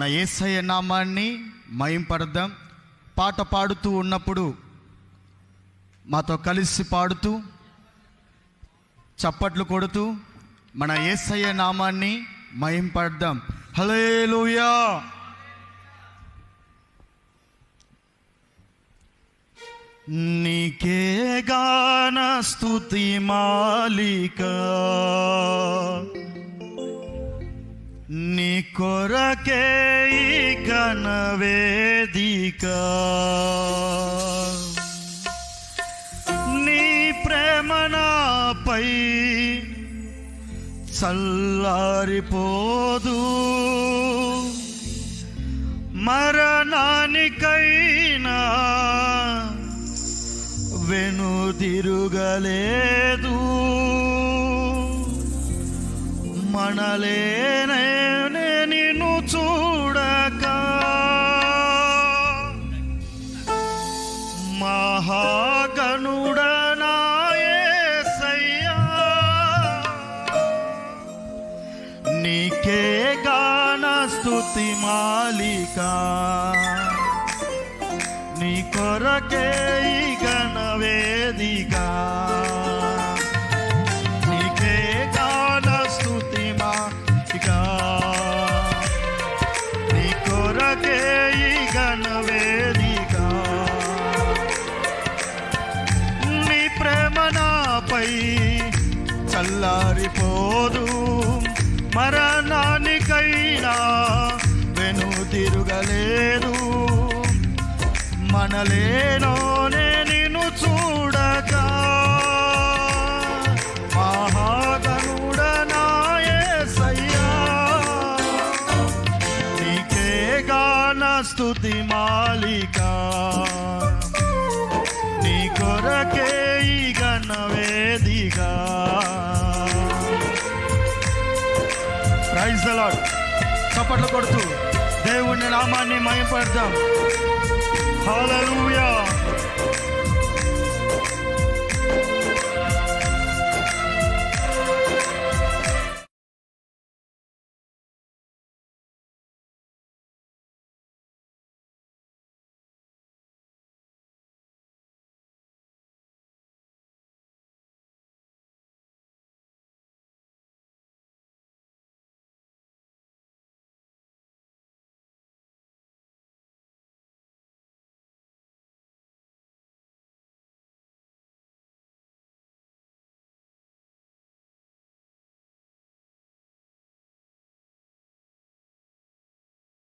నా ఏసయ్య నామాన్ని మయంపడదాం పాట పాడుతూ ఉన్నప్పుడు మాతో కలిసి పాడుతూ చప్పట్లు కొడుతూ మన ఏసయ్య నామాన్ని మయంపడదాం హలేలుయా నీకే గాన స్తుతి మాలికా. నీ కొరకే కనవేదిక నీ ప్రేమ నాపై చల్లారిపోదు. మరణానికైనా వెనుదిరుగలేదు. మనలేన మహాగణుడనాయసయ్యా నీకే గాన స్థుతి మాలిక. నీ కొరకే గణవేదిగా చల్లారిపోదు మరణానికైనా వెను తిరుగలేదు. మనలేనోనే నిన్ను చూడక. మహాగణుడనాయసయ్యా నీకే గాన స్తుతి మాలికా. ప్రైజ్ అలాడ్ చప్పట్లు కొడుతూ దేవుని నామాన్ని మయపడదాం హాలూయా